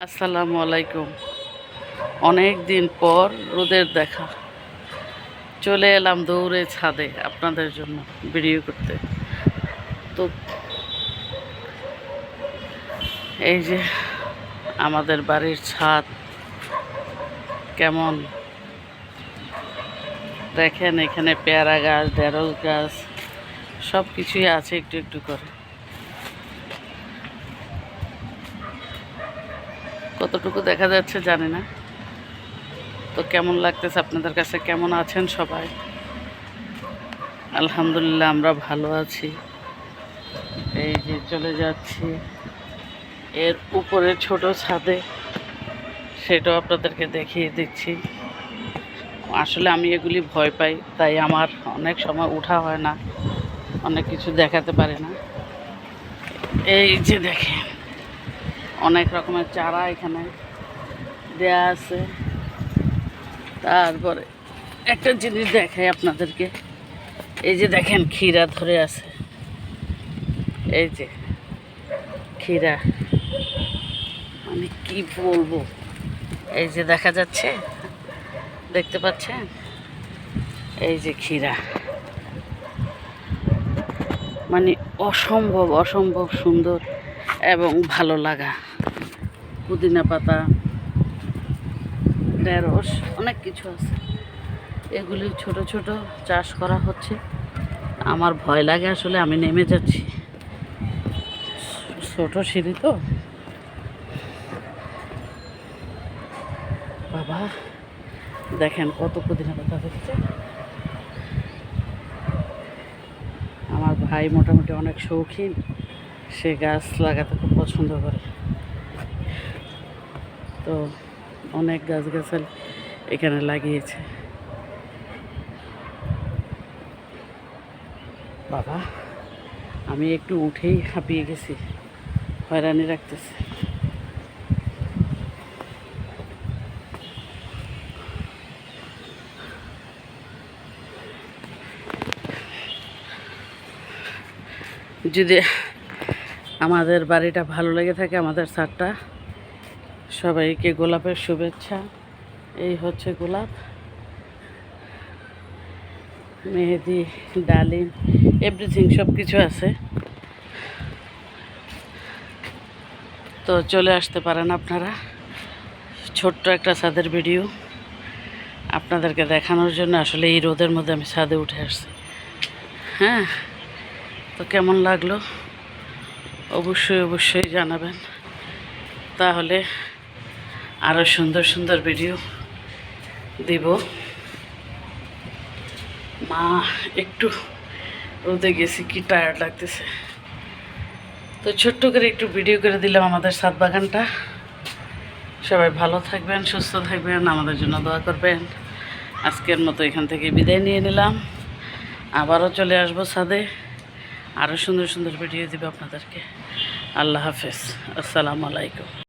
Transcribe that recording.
আসসালামু আলাইকুম। অনেক দিন পর রোদের দেখা। চলে এলাম দৌড়ে ছাদে আপনাদের জন্য ভিডিও করতে। তো এই যে আমাদের বাড়ির ছাদ কেমন? দেখেন এখানে পেয়ারা গাছ, ঢেঁড়স গাছ সব কিছুই আছে একটু একটু করে। কতটুকু দেখা যাচ্ছে জানি না। তো কেমন লাগতেছে আপনাদের কাছে? কেমন আছেন সবাই? আলহামদুলিল্লাহ, আমরা ভালো আছি। এই যে চলে যাচ্ছি। এর উপরে ছোট ছাদে। সেটাও আপনাদেরকে দেখিয়ে দিচ্ছি। আসলে আমি এগুলি ভয় পাই, তাই আমার অনেক সময় উঠা হয় না। অনেক কিছু দেখাতে পারে না। এই যে দেখেন। অনেক রকমের চারা এখানে দেয়া আছে। তারপরে একটা জিনিস দেখাই আপনাদেরকে। এই যে দেখেন ক্ষীরা ধরে আছে। এই যে ক্ষীরা। মানে কি বলব? এই যে দেখা যাচ্ছে? দেখতে পাচ্ছেন? এই যে ক্ষীরা। মানে অসম্ভব অসম্ভব সুন্দর এবং ভালো লাগা। পুদিনা পাতা, ঢেঁড়স, অনেক কিছু আছে। এগুলি ছোট ছোট চাষ করা হচ্ছে। আমার ভয় লাগে আসলে, আমি নেমে যাচ্ছি। ছোট সিঁড়ি তো। বাবা, দেখেন কত পুদিনা পাতা হচ্ছে। আমার ভাই মোটামুটি অনেক শৌখিন, সে গাছ লাগাতে খুব পছন্দ করে। তো অনেক গাছগাছালি এখানে লাগিয়েছে। বাবা, আমি একটু উঠেই হাঁপিয়ে গেছি, হয়রানি রাখতেছে যদি আমাদের বাড়িটা ভালো লেগে থাকে, আমাদের ছাদটা সবাইকে গোলাপের শুভেচ্ছা। এই হচ্ছে গোলাপ। মেহেদি, ডালিম এভরিথিং সব কিছু আছে। তো চলে আসতে পারেন আপনারা। ছোট্ট একটা ছাদের ভিডিও আপনাদেরকে দেখানোর জন্য আসলে এই রোদের মধ্যে আমি ছাদে উঠে আসছি। হ্যাঁ তো কেমন লাগল? অবশ্যই অবশ্যই জানাবেন। তাহলে আরও সুন্দর সুন্দর ভিডিও দিব। মা, একটু রোদে গেছি, কি টায়ার্ড লাগতেছে। তো ছোট্ট করে একটু ভিডিও করে দিলাম আমাদের সাত বাগানটা। সবাই ভালো থাকবেন, সুস্থ থাকবেন, আমাদের জন্য দোয়া করবেন। আজকের মতো এখান থেকে বিদায় নিয়ে নিলাম। আবারও চলে আসব ছাদে। আরও সুন্দর সুন্দর ভিডিও দিব আপনাদেরকে। আল্লাহ হাফেজ। আসসালামু আলাইকুম।